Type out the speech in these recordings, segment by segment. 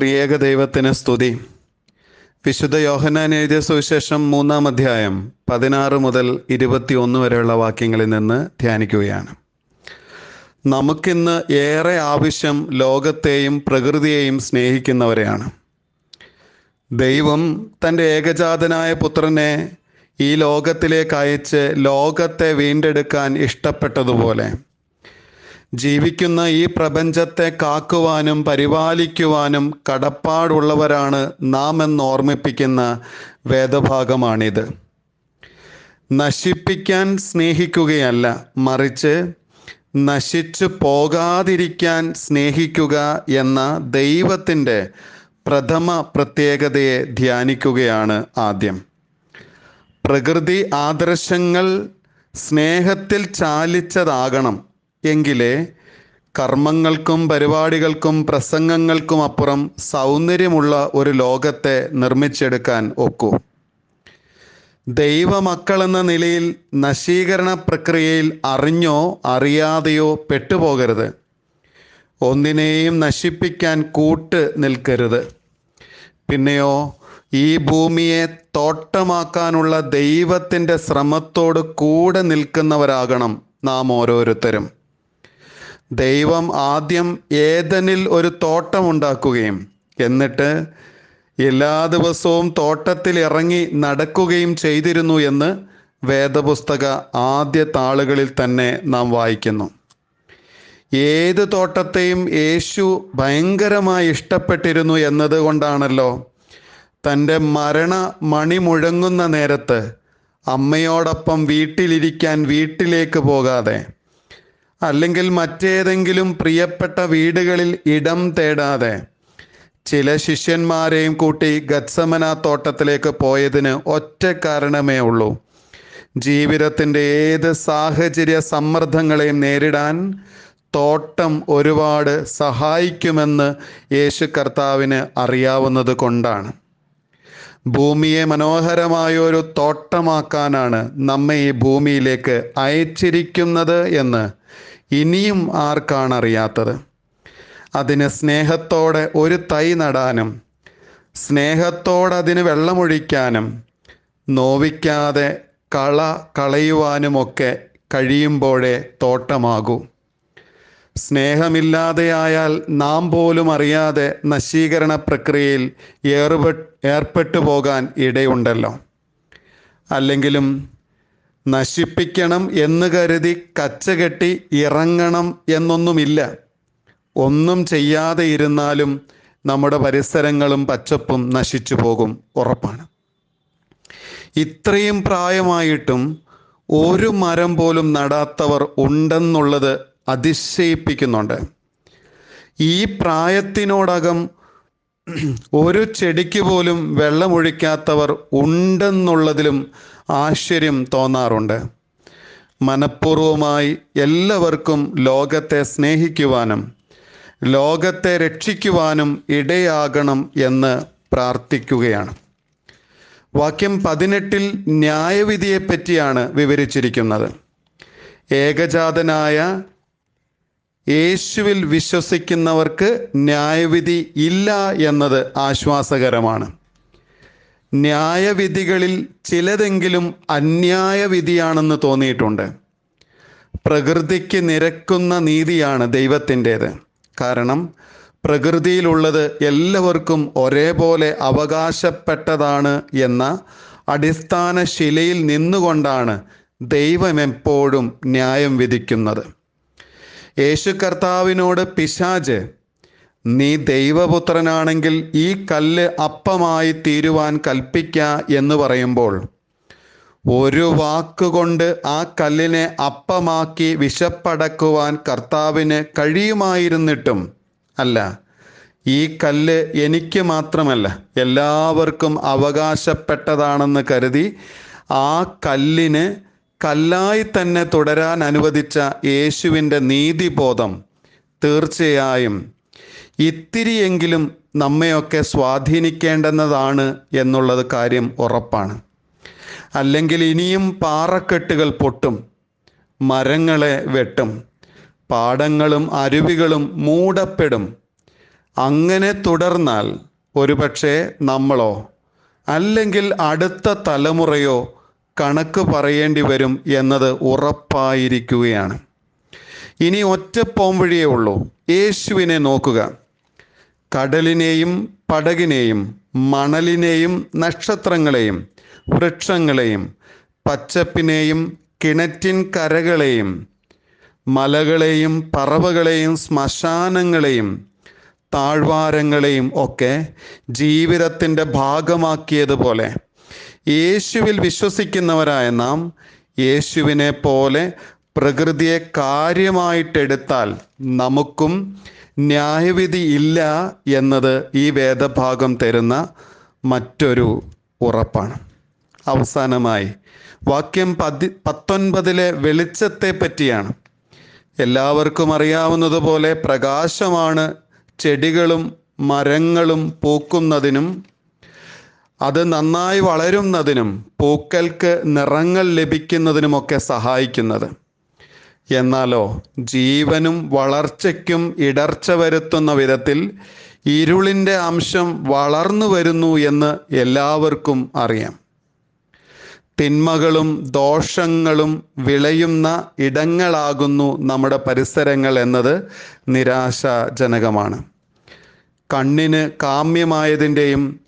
ത്രിയേക ദൈവത്തിന് സ്തുതി. വിശുദ്ധ യോഹന്നാൻ എഴുതിയ സുവിശേഷം മൂന്നാം അധ്യായം പതിനാറ് മുതൽ ഇരുപത്തിയൊന്ന് വരെയുള്ള വാക്യങ്ങളിൽ നിന്ന് ധ്യാനിക്കുകയാണ്. നമുക്കിന്ന് ഏറെ ആവശ്യം ലോകത്തെയും പ്രകൃതിയെയും സ്നേഹിക്കുന്നവരെയാണ്. ദൈവം തന്റെ ഏകജാതനായ പുത്രനെ ഈ ലോകത്തിലേക്ക് അയച്ച് ലോകത്തെ വീണ്ടെടുക്കാൻ ഇഷ്ടപ്പെട്ടതുപോലെ ജീവിക്കുന്ന ഈ പ്രപഞ്ചത്തെ കാക്കുവാനും പരിപാലിക്കുവാനും കടപ്പാടുള്ളവരാണ് നാം എന്ന് ഓർമ്മിപ്പിക്കുന്ന വേദഭാഗമാണിത്. നശിപ്പിക്കാൻ സ്നേഹിക്കുകയല്ല മറിച്ച് നശിച്ചു പോകാതിരിക്കാൻ സ്നേഹിക്കുക എന്ന ദൈവത്തിന്റെ പ്രഥമ പ്രത്യേകതയെ ധ്യാനിക്കുകയാണ് ആദ്യം. പ്രകൃതി ആദർശങ്ങൾ സ്നേഹത്തിൽ ചാലിച്ചതാകണം. എങ്കിലേ കർമ്മങ്ങൾക്കും പരിപാടികൾക്കും പ്രസംഗങ്ങൾക്കും അപ്പുറം സൗന്ദര്യമുള്ള ഒരു ലോകത്തെ നിർമ്മിച്ചെടുക്കാൻ ഒക്കൂ. ദൈവമക്കളെന്ന നിലയിൽ നശീകരണ പ്രക്രിയയിൽ അറിഞ്ഞോ അറിയാതെയോ പെട്ടുപോകരുത്. ഒന്നിനെയും നശിപ്പിക്കാൻ കൂട്ട് നിൽക്കരുത്. പിന്നെയോ ഈ ഭൂമിയെ തോട്ടമാക്കാനുള്ള ദൈവത്തിന്റെ ശ്രമത്തോട് കൂടെ നിൽക്കുന്നവരാകണം നാം ഓരോരുത്തരും. ദൈവം ആദ്യം ഏതനിൽ ഒരു തോട്ടമുണ്ടാക്കുകയും എന്നിട്ട് എല്ലാ ദിവസവും തോട്ടത്തിൽ ഇറങ്ങി നടക്കുകയും ചെയ്തിരുന്നു എന്ന് വേദപുസ്തക ആദ്യ താളുകളിൽ തന്നെ നാം വായിക്കുന്നു. ഏത് തോട്ടത്തെയും യേശു ഭയങ്കരമായി ഇഷ്ടപ്പെട്ടിരുന്നു എന്നതുകൊണ്ടാണല്ലോ തന്റെ മരണ മണി മുഴങ്ങുന്ന നേരത്ത് അമ്മയോടൊപ്പം വീട്ടിലിരിക്കാൻ വീട്ടിലേക്ക് പോകാതെ അല്ലെങ്കിൽ മറ്റേതെങ്കിലും പ്രിയപ്പെട്ട വീടുകളിൽ ഇടം തേടാതെ ചില ശിഷ്യന്മാരെയും കൂട്ടി ഗത്സമന തോട്ടത്തിലേക്ക് പോയതിന് ഒറ്റ കാരണമേ ഉള്ളൂ. ജീവിതത്തിന്റെ ഏത് സാഹചര്യ സമ്മർദ്ദങ്ങളെയും നേരിടാൻ തോട്ടം ഒരുപാട് സഹായിക്കുമെന്ന് യേശു കർത്താവിന് അറിയാവുന്നത് കൊണ്ടാണ്. ഭൂമിയെ മനോഹരമായ ഒരു തോട്ടമാക്കാനാണ് നമ്മെ ഈ ഭൂമിയിലേക്ക് അയച്ചിരിക്കുന്നത് എന്ന് ഇനിയും ആർക്കാണ് അറിയാത്തത് അതിന് സ്നേഹത്തോടെ ഒരു തൈ നടാനും സ്നേഹത്തോടെ അതിന് വെള്ളമൊഴിക്കാനും നോവിക്കാതെ കള കളയുവാനുമൊക്കെ കഴിയുമ്പോഴേ തോട്ടമാകൂ. സ്നേഹമില്ലാതെയായാൽ നാം പോലും അറിയാതെ നശീകരണ പ്രക്രിയയിൽ ഏർപെ ഏർപ്പെട്ടു പോകാൻ ഇടയുണ്ടല്ലോ. അല്ലെങ്കിലും നശിപ്പിക്കണം എന്ന് കരുതി കച്ചകെട്ടി ഇറങ്ങണം എന്നൊന്നുമില്ല. ഒന്നും ചെയ്യാതെ ഇരുന്നാലും നമ്മുടെ പരിസരങ്ങളും പച്ചപ്പും നശിച്ചു പോകും ഉറപ്പാണ്. ഇത്രയും പ്രായമായിട്ടും ഒരു മരം പോലും നടാത്തവർ ഉണ്ടെന്നുള്ളത് അതിശയിപ്പിക്കുന്നുണ്ട്. ഈ പ്രായത്തിനോടകം ഒരു ചെടിക്ക് പോലും വെള്ളമൊഴിക്കാത്തവർ ഉണ്ടെന്നുള്ളതിലും ആശ്ചര്യം തോന്നാറുണ്ട്. മനഃപൂർവമായി എല്ലാവർക്കും ലോകത്തെ സ്നേഹിക്കുവാനും ലോകത്തെ രക്ഷിക്കുവാനും ഇടയാകണം എന്ന് പ്രാർത്ഥിക്കുകയാണ്. വാക്യം പതിനെട്ടിൽ ന്യായവിധിയെപ്പറ്റിയാണ് വിവരിച്ചിരിക്കുന്നത്. ഏകജാതനായ യേശുവിൽ വിശ്വസിക്കുന്നവർക്ക് ന്യായവിധി ഇല്ല എന്നത് ആശ്വാസകരമാണ്. ന്യായവിധികളിൽ ചിലതെങ്കിലും അന്യായ വിധിയാണെന്ന് തോന്നിയിട്ടുണ്ട്. പ്രകൃതിക്ക് നിരക്കുന്ന നീതിയാണ് ദൈവത്തിന്റേത്. കാരണം പ്രകൃതിയിലുള്ളത് എല്ലാവർക്കും ഒരേപോലെ അവകാശപ്പെട്ടതാണ് എന്ന അടിസ്ഥാന ശിലയിൽ നിന്നുകൊണ്ടാണ് ദൈവം എപ്പോഴും ന്യായം വിധിക്കുന്നത്. യേശു കർത്താവിനോട് പിശാജ് നീ ദൈവപുത്രനാണെങ്കിൽ ഈ കല്ല് അപ്പമായി തീരുവാൻ കൽപ്പിക്ക എന്ന് പറയുമ്പോൾ ഒരു വാക്കുകൊണ്ട് ആ കല്ലിനെ അപ്പമാക്കി വിശപ്പടക്കുവാൻ കർത്താവിന് കഴിയുമായിരുന്നിട്ടും അല്ല. ഈ കല്ല് എനിക്ക് മാത്രമല്ല എല്ലാവർക്കും അവകാശപ്പെട്ടതാണെന്ന് കരുതി ആ കല്ലിന് കല്ലായി തന്നെ തുടരാൻ അനുവദിച്ച യേശുവിന്റെ നീതിബോധം തീർച്ചയായും ഇത്തിരിയെങ്കിലും നമ്മയൊക്കെ സ്വാധീനിക്കേണ്ടുന്നതാണ് എന്നുള്ളത് കാര്യം ഉറപ്പാണ്. അല്ലെങ്കിൽ ഇനിയും പാറക്കെട്ടുകൾ പൊട്ടും മരങ്ങളെ വെട്ടും പാടങ്ങളും അരുവികളും മൂടപ്പെടും. അങ്ങനെ തുടർന്നാൽ ഒരുപക്ഷെ നമ്മളോ അല്ലെങ്കിൽ അടുത്ത തലമുറയോ കണക്ക് പറയേണ്ടി വരും എന്നത് ഉറപ്പായിരിക്കുകയാണ്. ഇനി ഒറ്റ പോംവഴിയേ ഉള്ളൂ. യേശുവിനെ നോക്കുക. കടലിനെയും പടകിനെയും മണലിനെയും നക്ഷത്രങ്ങളെയും വൃക്ഷങ്ങളെയും പച്ചപ്പിനെയും കിണറ്റിൻ കരകളെയും മലകളെയും പറവകളെയും ശ്മശാനങ്ങളെയും താഴ്വാരങ്ങളെയും ഒക്കെ ജീവിതത്തിന്റെ ഭാഗമാക്കിയതുപോലെ യേശുവിൽ വിശ്വസിക്കുന്നവരായ നാം യേശുവിനെ പോലെ പ്രകൃതിയെ കാര്യമായിട്ടെടുത്താൽ നമുക്കും ന്യായവിധി ഇല്ല എന്നത് ഈ വേദഭാഗം തരുന്ന മറ്റൊരു ഉറപ്പാണ്. അവസാനമായി വാക്യം പതി പത്തൊൻപതിലെ വെളിച്ചത്തെ പറ്റിയാണ് എല്ലാവർക്കും അറിയാവുന്നതുപോലെ പ്രകാശമാണ് ചെടികളും മരങ്ങളും പൂക്കുന്നതിനും അത് നന്നായി വളരുന്നതിനും പൂക്കൾക്ക് നിറങ്ങൾ ലഭിക്കുന്നതിനുമൊക്കെ സഹായിക്കുന്നത്. എന്നാലോ ജീവനും വളർച്ചയ്ക്കും ഇടർച്ച വരുത്തുന്ന വിധത്തിൽ ഇരുളിന്റെ അംശം വളർന്നു വരുന്നു എന്ന് എല്ലാവർക്കും അറിയാം. തിന്മകളും ദോഷങ്ങളും വിളയുന്ന ഇടങ്ങളാകുന്നു നമ്മുടെ പരിസരങ്ങൾ എന്നത് നിരാശാജനകമാണ്. കണ്ണിന് കാമ്യമായതിന്റെയും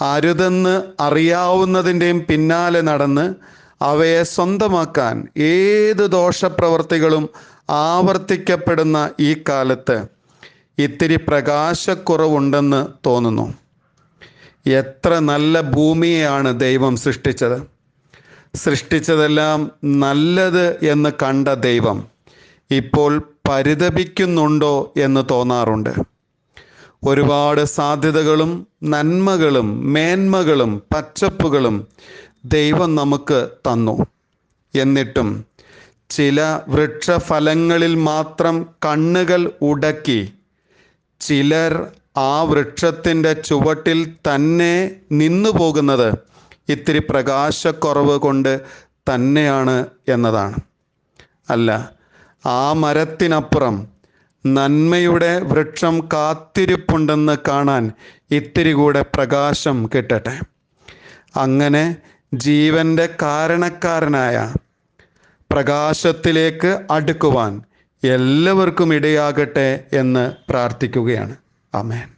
അരുതെന്ന് അറിയാവുന്നതിന്റെയും പിന്നാലെ നടന്ന് അവയെ സ്വന്തമാക്കാൻ ഏത് ദോഷപ്രവർത്തികളും ആവർത്തിക്കപ്പെടുന്ന ഈ കാലത്ത് ഇത്തിരി പ്രകാശക്കുറവുണ്ടെന്ന് തോന്നുന്നു. എത്ര നല്ല ഭൂമിയെയാണ് ദൈവം സൃഷ്ടിച്ചത്. സൃഷ്ടിച്ചതെല്ലാം നല്ലത് എന്ന് കണ്ട ദൈവം ഇപ്പോൾ പരിതപിക്കുന്നുണ്ടോ എന്ന് തോന്നാറുണ്ട്. ഒരുപാട് സാധ്യതകളും നന്മകളും മേന്മകളും പച്ചപ്പുകളും ദൈവം നമുക്ക് തന്നു. എന്നിട്ടും ചില വൃക്ഷഫലങ്ങളിൽ മാത്രം കണ്ണുകൾ ഉടക്കി ചിലർ ആ വൃക്ഷത്തിന്റെ ചുവട്ടിൽ തന്നെ നിന്നു പോകുന്നത് ഇത്തിരി പ്രകാശക്കുറവ് കൊണ്ട് തന്നെയാണ് എന്നതാണ്. അല്ല ആ മരത്തിനപ്പുറം നന്മയുടെ വൃക്ഷം കാത്തിരിപ്പുണ്ടെന്ന് കാണാൻ ഇത്തിരി കൂടെ പ്രകാശം കിട്ടട്ടെ. അങ്ങനെ ജീവന്റെ കാരണക്കാരനായ പ്രകാശത്തിലേക്ക് അടുക്കുവാൻ എല്ലാവർക്കും ഇടയാകട്ടെ എന്ന് പ്രാർത്ഥിക്കുകയാണ്. അമേൻ